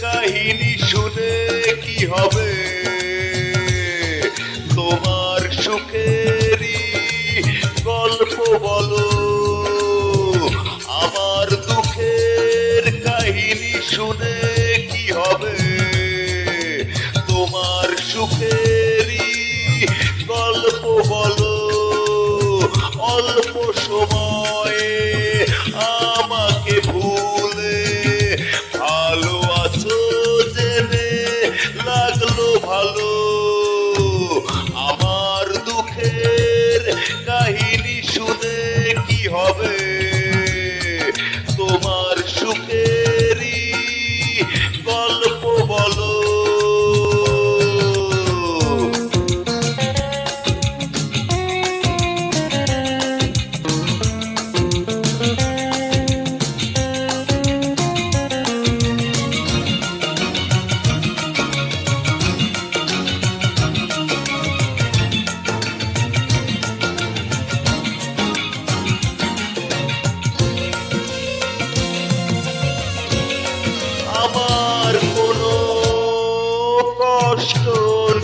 কাহিনী শুনে কি হবে? তোমার সুখেরই গল্প বলো। আমার দুঃখের কাহিনী শুনে কি হবে? তোমার সুখেরই গল্প বলো। অল্প সময়ে আমার দুঃখের কাহিনী শুনে কি হবে? restore